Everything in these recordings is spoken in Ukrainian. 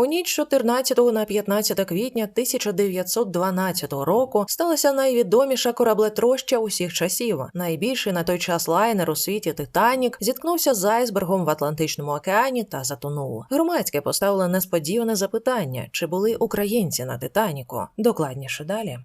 У ніч 14 на 15 квітня 1912 року сталася найвідоміша кораблетроща усіх часів. Найбільший на той час лайнер у світі Титанік зіткнувся з айсбергом в Атлантичному океані та затонув. Громадське поставило несподіване запитання: чи були українці на Титаніку? Докладніше далі.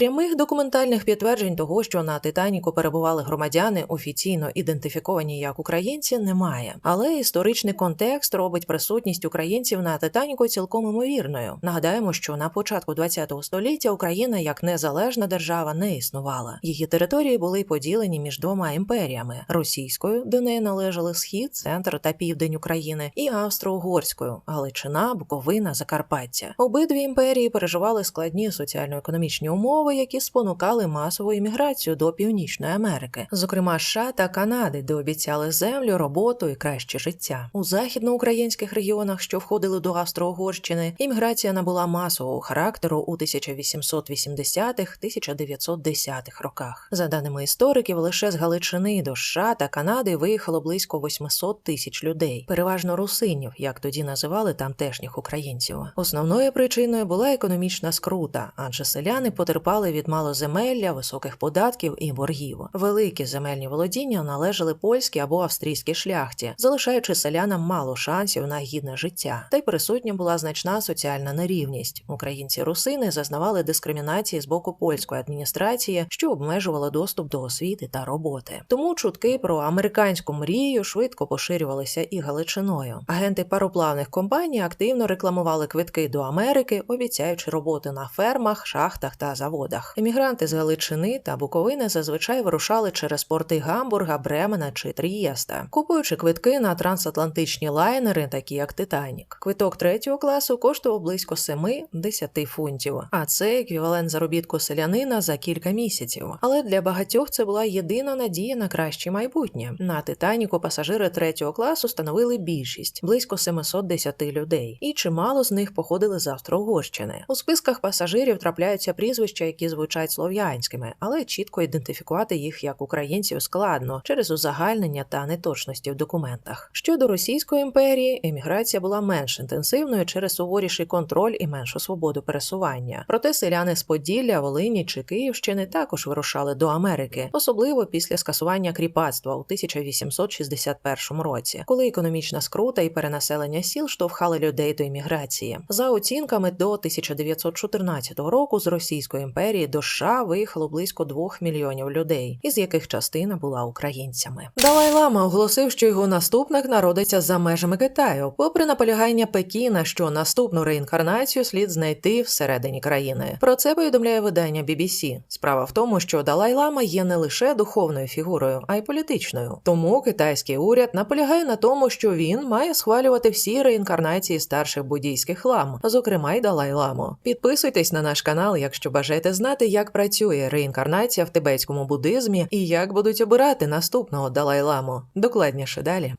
Прямих документальних підтверджень того, що на Титаніку перебували громадяни, офіційно ідентифіковані як українці, немає. Але історичний контекст робить присутність українців на Титаніку цілком імовірною. Нагадаємо, що на початку ХХ століття Україна як незалежна держава не існувала. Її території були поділені між двома імперіями: російською, до неї належали схід, центр та південь України, і австро-угорською Галичина, Буковина, Закарпаття. Обидві імперії переживали складні соціально-економічні умови які спонукали масову імміграцію до Північної Америки, зокрема США та Канади, де обіцяли землю, роботу і краще життя. У західноукраїнських регіонах, що входили до Австро-Угорщини, імміграція набула масового характеру у 1880-1910-х роках. За даними істориків, лише з Галичини до США та Канади виїхало близько 800 тисяч людей, переважно русинів, як тоді називали тамтешніх українців. Основною причиною була економічна скрута, адже селяни потерпали потерпали від малоземелля, високих податків і боргів. Великі земельні володіння належали польській або австрійській шляхті, залишаючи селянам мало шансів на гідне життя. Та й присутня була значна соціальна нерівність. Українці-русини зазнавали дискримінації з боку польської адміністрації, що обмежувала доступ до освіти та роботи. Тому чутки про американську мрію швидко поширювалися і Галичиною. Агенти пароплавних компаній активно рекламували квитки до Америки, обіцяючи роботи на фермах, шахтах та заводах заводах. Емігранти з Галичини та Буковини зазвичай вирушали через порти Гамбурга, Бремена чи Трієста, купуючи квитки на трансатлантичні лайнери, такі як Титанік. Квиток третього класу коштував близько 7-10 фунтів, а це еквівалент заробітку селянина за кілька місяців. Але для багатьох це була єдина надія на краще майбутнє. На Титаніку пасажири третього класу становили більшість близько 710 людей, і чимало з них походили з Австро-Угорщини. У списках пасажирів трапляються прізвища, які звучать слов'янськими, але чітко ідентифікувати їх як українців складно через узагальнення та неточності в документах. Щодо Російської імперії, еміграція була менш інтенсивною через суворіший контроль і меншу свободу пересування. Проте селяни з Поділля, Волині чи Київщини також вирушали до Америки, особливо після скасування кріпацтва у 1861 році, коли економічна скрута і перенаселення сіл штовхали людей до імміграції. За оцінками до 1914 року з Російської імперії імперії до США виїхало близько двох мільйонів людей, із яких частина була українцями. Далай Лама оголосив, що його наступник народиться за межами Китаю, попри наполягання Пекіна, що наступну реінкарнацію слід знайти всередині країни. Про це повідомляє видання BBC. Справа в тому, що Далай Лама є не лише духовною фігурою, а й політичною. Тому китайський уряд наполягає на тому, що він має схвалювати всі реінкарнації старших буддійських лам, зокрема й Далай Ламу. Підписуйтесь на наш канал, якщо бажаєте знати, як працює реінкарнація в тибетському буддизмі і як будуть обирати наступного Далай-ламу. Докладніше далі.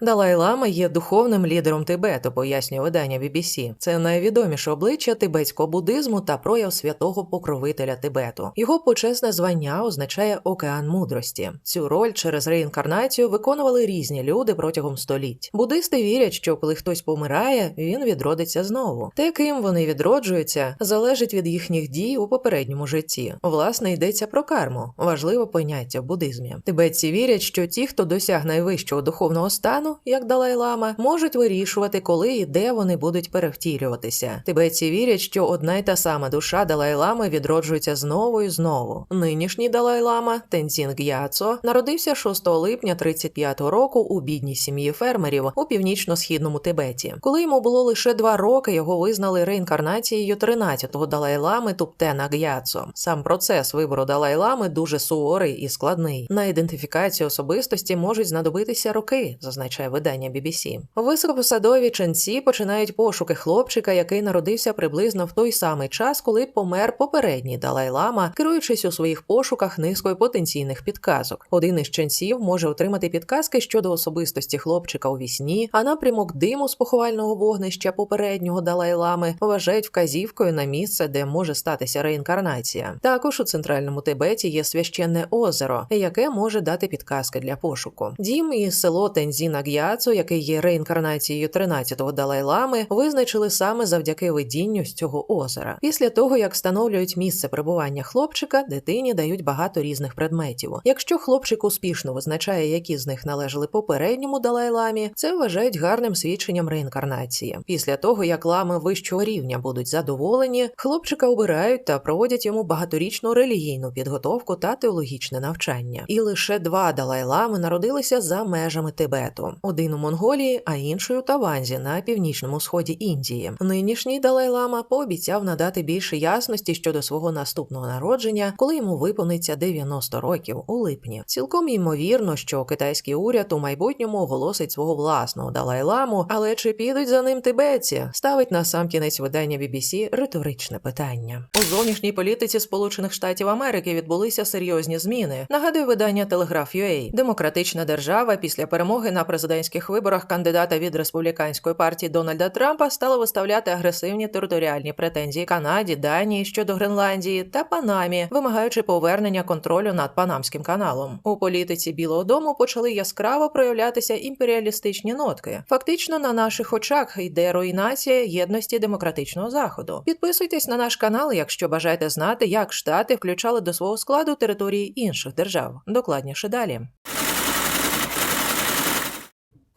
Далай-Лама є духовним лідером Тибету, пояснює видання BBC. Це найвідоміше обличчя тибетського буддизму та прояв святого покровителя Тибету. Його почесне звання означає океан мудрості. Цю роль через реінкарнацію виконували різні люди протягом століть. Буддисти вірять, що коли хтось помирає, він відродиться знову. Те, ким вони відроджуються, залежить від їхніх дій у попередньому житті. Власне, йдеться про карму, важливе поняття в буддизмі. Тибетці вірять, що ті, хто досяг найвищого духовного стану стану, як Далай-Лама, можуть вирішувати, коли і де вони будуть перевтілюватися. Тибетці вірять, що одна й та сама душа Далай-Лами відроджується знову і знову. Нинішній Далай-Лама Тензін Г'яцо народився 6 липня 35-го року у бідній сім'ї фермерів у північно-східному Тибеті. Коли йому було лише два роки, його визнали реінкарнацією 13-го Далай-Лами Туптена Г'яцо. Сам процес вибору Далай-Лами дуже суворий і складний. На ідентифікацію особистості можуть знадобитися роки, зазначає зазначає видання BBC. Високопосадові ченці починають пошуки хлопчика, який народився приблизно в той самий час, коли помер попередній Далай-Лама, керуючись у своїх пошуках низкою потенційних підказок. Один із ченців може отримати підказки щодо особистості хлопчика у вісні, а напрямок диму з поховального вогнища попереднього Далай-Лами вважають вказівкою на місце, де може статися реінкарнація. Також у центральному Тибеті є священне озеро, яке може дати підказки для пошуку. Дім і село Тензіна Г'яцу, який є реінкарнацією 13-го Далай-Лами, визначили саме завдяки видінню з цього озера. Після того як встановлюють місце перебування хлопчика, дитині дають багато різних предметів. Якщо хлопчик успішно визначає, які з них належали попередньому Далай-Ламі, це вважають гарним свідченням реінкарнації. Після того як лами вищого рівня будуть задоволені, хлопчика обирають та проводять йому багаторічну релігійну підготовку та теологічне навчання. І лише два Далай-лами народилися за межами Тибету: один у Монголії, а інший Таванзі на північному сході Індії. Нинішній Далай-лама пообіцяв надати більше ясності щодо свого наступного народження, коли йому виповниться 90 років у липні. Цілком ймовірно, що китайський уряд у майбутньому оголосить свого власного Далай-ламу, але чи підуть за ним тибетці? Ставить на сам кінець видання BBC риторичне питання. У зовнішній політиці Сполучених Штатів Америки відбулися серйозні зміни. Нагадує видання Telegraph.ua. Демократична держава після перемоги на президентських виборах кандидата від республіканської партії Дональда Трампа стала виставляти агресивні територіальні претензії Канаді, Данії щодо Гренландії та Панамі, вимагаючи повернення контролю над Панамським каналом. У політиці Білого Дому почали яскраво проявлятися імперіалістичні нотки. Фактично на наших очах йде руйнація єдності демократичного заходу. Підписуйтесь на наш канал, якщо бажаєте знати, як штати включали до свого складу території інших держав. Докладніше далі.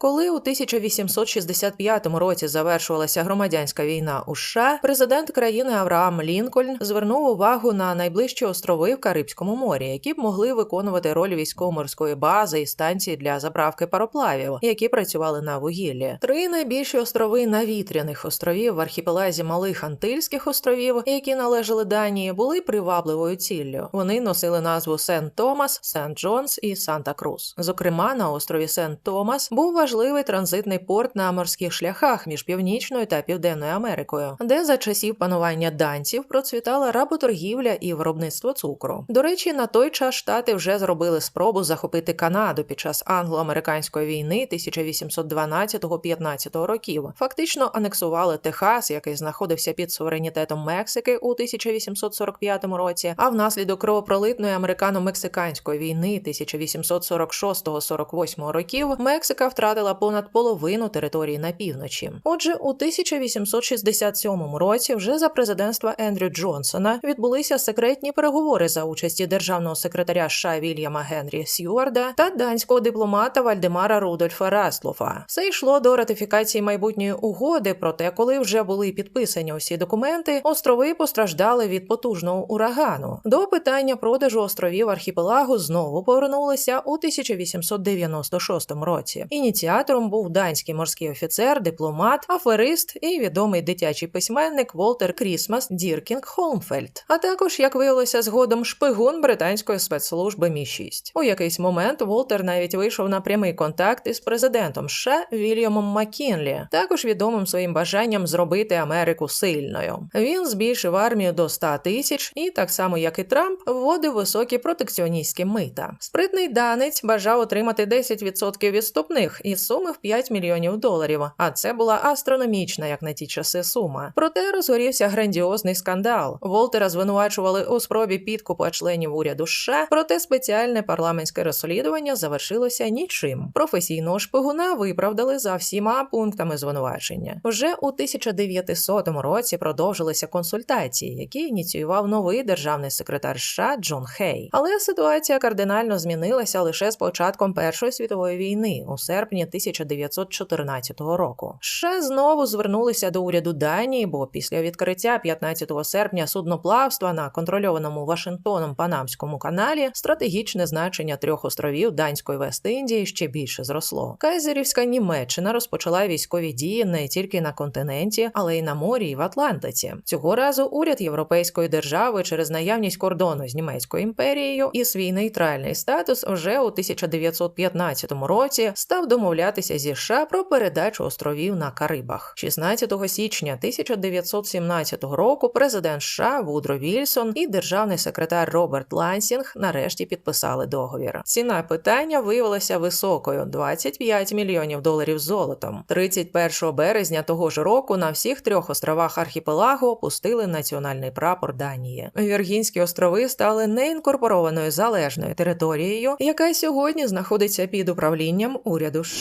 Коли у 1865 році завершувалася громадянська війна у США, президент країни Авраам Лінкольн звернув увагу на найближчі острови в Карибському морі, які б могли виконувати роль військово-морської бази і станції для заправки пароплавів, які працювали на вугіллі. Три найбільші острови навітряних островів в архіпелазі Малих Антильських островів, які належали Данії, були привабливою ціллю. Вони носили назву Сент Томас, Сент Джонс і Санта Крус. Зокрема, на острові Сент Томас був важливий важливий транзитний порт на морських шляхах між Північною та Південною Америкою, де за часів панування данців процвітала работоргівля і виробництво цукру. До речі, на той час штати вже зробили спробу захопити Канаду під час англо-американської війни 1812-15 років. Фактично анексували Техас, який знаходився під суверенітетом Мексики у 1845 році. А внаслідок кровопролитної американо-мексиканської війни 1846-48 років Мексика втратила втратила понад половину території на півночі. Отже, у 1867 році, вже за президентства Ендрю Джонсона, відбулися секретні переговори за участі державного секретаря США Вільяма Генрі Сьюарда та данського дипломата Вальдемара Рудольфа Растлофа. Все йшло до ратифікації майбутньої угоди. Проте, коли вже були підписані усі документи, острови постраждали від потужного урагану. До питання продажу островів архіпелагу знову повернулися у 1896 році. Ініціатор Ініціатором був данський морський офіцер, дипломат, аферист і відомий дитячий письменник Волтер Крісмас Діркінг Холмфельд, а також, як виявилося згодом, шпигун британської спецслужби Мі 6 У якийсь момент Волтер навіть вийшов на прямий контакт із президентом США Вільямом Маккінлі, також відомим своїм бажанням зробити Америку сильною. Він збільшив армію до 100 тисяч і, так само як і Трамп, вводив високі протекціоністські мита. Спритний данець бажав отримати 10% відступних із суми в 5 мільйонів доларів. А це була астрономічна, як на ті часи, сума. Проте розгорівся грандіозний скандал. Волтера звинувачували у спробі підкупу членів уряду США, проте спеціальне парламентське розслідування завершилося нічим. Професійного шпигуна виправдали за всіма пунктами звинувачення. Вже у 1900 році продовжилися консультації, які ініціював новий державний секретар США Джон Хей. Але ситуація кардинально змінилася лише з початком Першої світової війни у серпні 1914 року. Ще знову звернулися до уряду Данії, бо після відкриття 15 серпня судноплавства на контрольованому Вашингтоном Панамському каналі стратегічне значення трьох островів Данської Вест-Індії ще більше зросло. Кайзерівська Німеччина розпочала військові дії не тільки на континенті, але й на морі і в Атлантиці. Цього разу уряд європейської держави через наявність кордону з німецькою імперією і свій нейтральний статус вже у 1915 році став домовлятися домовлятися зі США про передачу островів на Карибах. 16 січня 1917 року президент США Вудро Вільсон і державний секретар Роберт Лансінг нарешті підписали договір. Ціна питання виявилася високою 25 мільйонів доларів золотом. 31 березня того ж року на всіх трьох островах архіпелагу опустили національний прапор Данії. Віргінські острови стали неінкорпорованою залежною територією, яка сьогодні знаходиться під управлінням уряду США.